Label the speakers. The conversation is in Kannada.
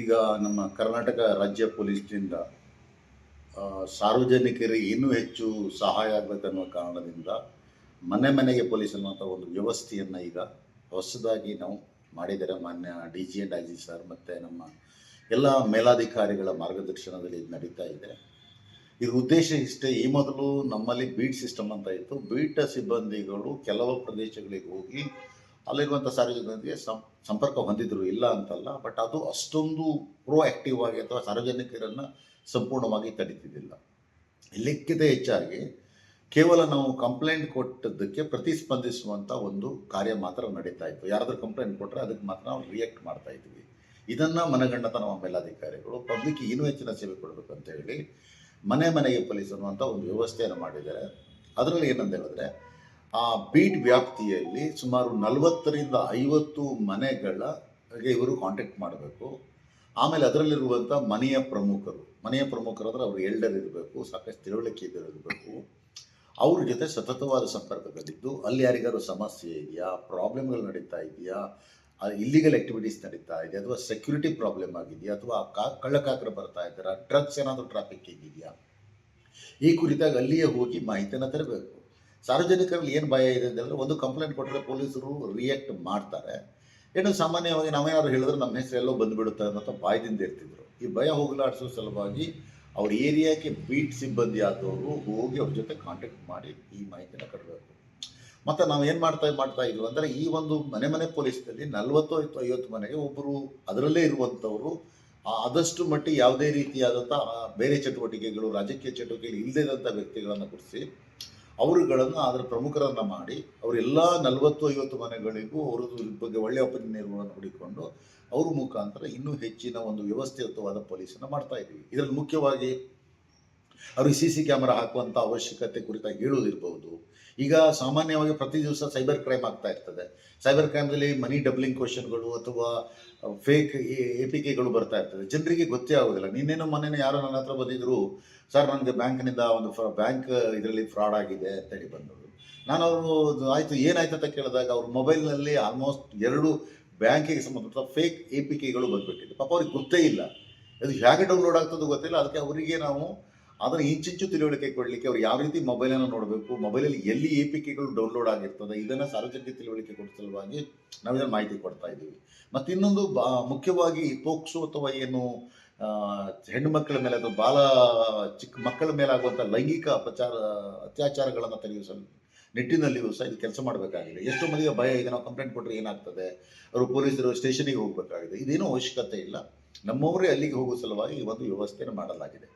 Speaker 1: ಈಗ ನಮ್ಮ ಕರ್ನಾಟಕ ರಾಜ್ಯ ಪೊಲೀಸ್ನಿಂದ ಸಾರ್ವಜನಿಕರಿಗೆ ಇನ್ನೂ ಹೆಚ್ಚು ಸಹಾಯ ಆಗಬೇಕನ್ನುವ ಕಾರಣದಿಂದ ಮನೆ ಮನೆಗೆ ಪೊಲೀಸ್ ಅನ್ನುವಂಥ ಒಂದು ವ್ಯವಸ್ಥೆಯನ್ನು ಈಗ ಹೊಸದಾಗಿ ನಾವು ಮಾಡಿದ್ದಾರೆ. ಮಾನ್ಯ D G and I G sir ಮತ್ತು ನಮ್ಮ ಎಲ್ಲ ಮೇಲಾಧಿಕಾರಿಗಳ ಮಾರ್ಗದರ್ಶನದಲ್ಲಿ ಇದು ನಡೀತಾ ಇದೆ. ಇದ್ರ ಉದ್ದೇಶ ಇಷ್ಟೇ, ಈ ಮೊದಲು ನಮ್ಮಲ್ಲಿ ಬೀಟ್ ಸಿಸ್ಟಮ್ ಅಂತ ಇತ್ತು. ಬೀಟ ಸಿಬ್ಬಂದಿಗಳು ಕೆಲವು ಪ್ರದೇಶಗಳಿಗೆ ಹೋಗಿ ಅಲ್ಲಿರುವಂಥ ಸಾರ್ವಜನಿಕರಿಗೆ ಸಂಪರ್ಕ ಹೊಂದಿದ್ರು ಇಲ್ಲ ಅಂತಲ್ಲ ಬಟ್ ಅದು ಅಷ್ಟೊಂದು ಪ್ರೋ ಆ್ಯಕ್ಟಿವ್ ಆಗಿ ಅಥವಾ ಸಾರ್ವಜನಿಕರನ್ನು ಸಂಪೂರ್ಣವಾಗಿ ತಡೀತಿದ್ದಿಲ್ಲ. ಎಲ್ಲಕ್ಕಿಂತ ಹೆಚ್ಚಾಗಿ ಕೇವಲ ನಾವು ಕಂಪ್ಲೇಂಟ್ ಕೊಟ್ಟದ್ದಕ್ಕೆ ಪ್ರತಿಸ್ಪಂದಿಸುವಂಥ ಒಂದು ಕಾರ್ಯ ಮಾತ್ರ ನಡೀತಾ ಇತ್ತು. ಯಾರಾದರೂ ಕಂಪ್ಲೇಂಟ್ ಕೊಟ್ಟರೆ ಅದಕ್ಕೆ ಮಾತ್ರ ನಾವು ರಿಯಾಕ್ಟ್ ಮಾಡ್ತಾ ಇದ್ವಿ. ಇದನ್ನು ಮನಗಂಡತ ನಮ್ಮ ಮೇಲಾಧಿಕಾರಿಗಳು ಪಬ್ಲಿಕ್ ಇನ್ನೂ ಹೆಚ್ಚಿನ ಸೇವೆ ಕೊಡಬೇಕು ಅಂತ ಹೇಳಿ ಮನೆ ಮನೆಗೆ ಪೊಲೀಸ್ ಅನ್ನುವಂಥ ಒಂದು ವ್ಯವಸ್ಥೆಯನ್ನು ಮಾಡಿದ್ದಾರೆ. ಅದರಲ್ಲಿ ಏನಂತ ಹೇಳಿದ್ರೆ ಆ ಬೀಟ್ ವ್ಯಾಪ್ತಿಯಲ್ಲಿ ಸುಮಾರು ನಲವತ್ತರಿಂದ ಐವತ್ತು ಮನೆಗಳ ಇವರು ಕಾಂಟ್ಯಾಕ್ಟ್ ಮಾಡಬೇಕು. ಆಮೇಲೆ ಅದರಲ್ಲಿರುವಂಥ ಮನೆಯ ಪ್ರಮುಖರು ಮನೆಯ ಪ್ರಮುಖರು ಅಂದರೆ ಅವರು ಎಲ್ಡರ್ ಇರಬೇಕು, ಸಾಕಷ್ಟು ತಿಳುವಳಿಕೆ ಇರಬೇಕು. ಅವ್ರ ಜೊತೆ ಸತತವಾದ ಸಂಪರ್ಕದಲ್ಲಿದ್ದು, ಅಲ್ಲಿ ಯಾರಿಗಾದ್ರು ಸಮಸ್ಯೆ ಇದೆಯಾ ಪ್ರಾಬ್ಲಮ್ಗಳು ನಡೀತಾ ಇದೆಯಾ ಇಲ್ಲಿಗಲ್ ಆಕ್ಟಿವಿಟೀಸ್ ನಡೀತಾ ಇದೆ ಅಥವಾ ಸೆಕ್ಯೂರಿಟಿ ಪ್ರಾಬ್ಲಮ್ ಆಗಿದೆಯಾ, ಅಥವಾ ಕಾ, ಕಳ್ಳಕಾಕರು ಬರ್ತಾ ಇದ್ದಾರಾ ಡ್ರಗ್ಸ್ ಏನಾದರೂ ಟ್ರಾಫಿಕ್ ಇದೆಯಾ? ಈ ಕುರಿತಾಗಿ ಅಲ್ಲಿಯೇ ಹೋಗಿ ಮಾಹಿತಿಯನ್ನು ತರಬೇಕು. ಸಾರ್ವಜನಿಕರಲ್ಲಿ ಏನು ಭಯ ಇದೆ ಅಂತಂದರೆ ಒಂದು ಕಂಪ್ಲೇಂಟ್ ಕೊಟ್ಟರೆ ಪೊಲೀಸರು ರಿಯಾಕ್ಟ್ ಮಾಡ್ತಾರೆ. ಏನು ಸಾಮಾನ್ಯವಾಗಿ ನಾವೇನಾದ್ರು ಹೇಳಿದ್ರೆ ನಮ್ಮ ಹೆಸರು ಎಲ್ಲೋ ಬಂದುಬಿಡುತ್ತೆ ಅನ್ನೋ ಭಯದಿಂದ ಇರ್ತಿದ್ರು. ಈ ಭಯ ಹೋಗಲಾಡಿಸೋ ಸಲುವಾಗಿ ಅವ್ರ ಏರಿಯಾಕ್ಕೆ ಬೀಟ್ ಸಿಬ್ಬಂದಿ ಆದವರು ಹೋಗಿ ಅವ್ರ ಜೊತೆ ಕಾಂಟ್ಯಾಕ್ಟ್ ಮಾಡಿ ಈ ಮಾಹಿತಿನ ಕಟ್ಟಬೇಕು ಮತ್ತು ನಾವು ಏನು ಮಾಡ್ತಾ ಮಾಡ್ತಾ ಇದ್ವಿ ಅಂದರೆ ಈ ಒಂದು ಮನೆ ಮನೆ ಪೊಲೀಸ್ನಲ್ಲಿ ನಲವತ್ತು ಐವತ್ತು ಐವತ್ತು ಮನೆಗೆ ಒಬ್ಬರು ಅದರಲ್ಲೇ ಇರುವಂಥವರು ಆದಷ್ಟು ಮಟ್ಟಿಗೆ ಯಾವುದೇ ರೀತಿಯಾದಂಥ ಬೇರೆ ಚಟುವಟಿಕೆಗಳು, ರಾಜಕೀಯ ಚಟುವಟಿಕೆಗಳು ಇಲ್ಲದಂಥ ವ್ಯಕ್ತಿಗಳನ್ನು ಗುರುತಿಸಿ ಅವರುಗಳನ್ನು ಅದರ ಪ್ರಮುಖರನ್ನು ಮಾಡಿ ಅವರೆಲ್ಲ ನಲವತ್ತು, ಐವತ್ತು ಮನೆಗಳಿಗೂ ಅವರದ್ದು ಬಗ್ಗೆ ಒಳ್ಳೆಯ ನಿರ್ವಹಣೆ ಹುಡಿಕೊಂಡು ಅವ್ರ ಮುಖಾಂತರ ಇನ್ನೂ ಹೆಚ್ಚಿನ ಒಂದು ವ್ಯವಸ್ಥಿತವಾದ ಪೊಲೀಸನ್ನು ಮಾಡ್ತಾ ಇದ್ದೀವಿ ಇದರಲ್ಲಿ ಮುಖ್ಯವಾಗಿ ಅವ್ರಿಗೆ ಸಿ ಸಿ ಕ್ಯಾಮರಾ ಹಾಕುವಂಥ ಅವಶ್ಯಕತೆ ಕುರಿತಾಗಿ ಹೇಳೋದಿರ್ಬೋದು ಈಗ ಸಾಮಾನ್ಯವಾಗಿ ಪ್ರತಿ ದಿವಸ ಸೈಬರ್ ಕ್ರೈಮ್ ಆಗ್ತಾ ಇರ್ತದೆ. ಸೈಬರ್ ಕ್ರೈಮ್ದಲ್ಲಿ ಮನಿ ಡಬ್ಲಿಂಗ್ ಕ್ವಶನ್ಗಳು ಅಥವಾ ಫೇಕ್ ಎ ಪಿ ಕೆಗಳು ಬರ್ತಾ ಇರ್ತದೆ. ಜನರಿಗೆ ಗೊತ್ತೇ ಆಗೋದಿಲ್ಲ ನಿನ್ನೇನು ಮೊನ್ನೆ ಯಾರೋ ನನ್ನ ಹತ್ರ ಬಂದಿದ್ರು, ಸರ್, ನನಗೆ ಬ್ಯಾಂಕ್ನಿಂದ ಒಂದು ಬ್ಯಾಂಕ್ ಇದರಲ್ಲಿ ಫ್ರಾಡ್ ಆಗಿದೆ ಅಂತೇಳಿ ಬಂದರು ನಾನು ಅವರು ಆಯಿತು, ಏನಾಯ್ತು ಅಂತ ಕೇಳಿದಾಗ ಅವ್ರ ಮೊಬೈಲ್ನಲ್ಲಿ ಆಲ್ಮೋಸ್ಟ್ ಎರಡು ಬ್ಯಾಂಕಿಗೆ ಸಂಬಂಧಪಟ್ಟ ಫೇಕ್ ಎ ಪಿ ಕೆಗಳು ಬಂದುಬಿಟ್ಟಿದೆ. ಪಾಪ ಅವ್ರಿಗೆ ಗೊತ್ತೇ ಇಲ್ಲ. ಅದು ಹೇಗೆ ಡೌನ್ಲೋಡ್ ಆಗ್ತದೋ ಗೊತ್ತಿಲ್ಲ. ಅದಕ್ಕೆ ಅವರಿಗೆ ನಾವು ಅದನ್ನು ಇಂಚಿಂಚು ತಿಳುವಳಿಕೆ ಕೊಡಲಿಕ್ಕೆ ಅವ್ರು ಯಾವ ರೀತಿ ಮೊಬೈಲನ್ನು ನೋಡಬೇಕು? ಮೊಬೈಲಲ್ಲಿ ಎಲ್ಲಿ ಎ ಪಿ ಕೆಗಳು ಡೌನ್ಲೋಡ್ ಆಗಿರ್ತದೆ? ಇದನ್ನು ಸಾರ್ವಜನಿಕ ತಿಳುವಳಿಕೆ ಕೊಡೋ ಸಲುವಾಗಿ ಇದನ್ನು ಮಾಹಿತಿ ಕೊಡ್ತಾ ಇದ್ದೀವಿ. ಮತ್ತು ಇನ್ನೊಂದು ಬಾ, ಮುಖ್ಯವಾಗಿ ಪೋಕ್ಸು ಅಥವಾ ಏನು ಹೆಣ್ಣು ಮಕ್ಕಳ ಮೇಲೆ ಅಥವಾ ಬಾಲ, ಚಿಕ್ಕ ಮಕ್ಕಳ ಮೇಲೆ ಆಗುವಂಥ ಲೈಂಗಿಕ ಅಪಚಾರ, ಅತ್ಯಾಚಾರಗಳನ್ನು ನಿಟ್ಟಿನಲ್ಲಿ ನಿಟ್ಟಿನಲ್ಲಿಯೂ ಸಹ ಇದು ಕೆಲಸ ಮಾಡಬೇಕಾಗಿದೆ. ಎಷ್ಟೋ ಮಂದಿಗೆ ಭಯ ಇದೆ. ನಾವು ಕಂಪ್ಲೇಂಟ್ ಕೊಟ್ಟರೆ ಏನಾಗ್ತದೆ? ಅವರು ಪೊಲೀಸರು ಸ್ಟೇಷನಿಗೆ ಹೋಗಬೇಕಾಗಿದೆ. ಇದೇನೂ ಅವಶ್ಯಕತೆ ಇಲ್ಲ. ನಮ್ಮವರೇ ಅಲ್ಲಿಗೆ ಹೋಗುವ ಸಲುವಾಗಿ ಈ ಒಂದು ವ್ಯವಸ್ಥೆಯನ್ನು ಮಾಡಲಾಗಿದೆ.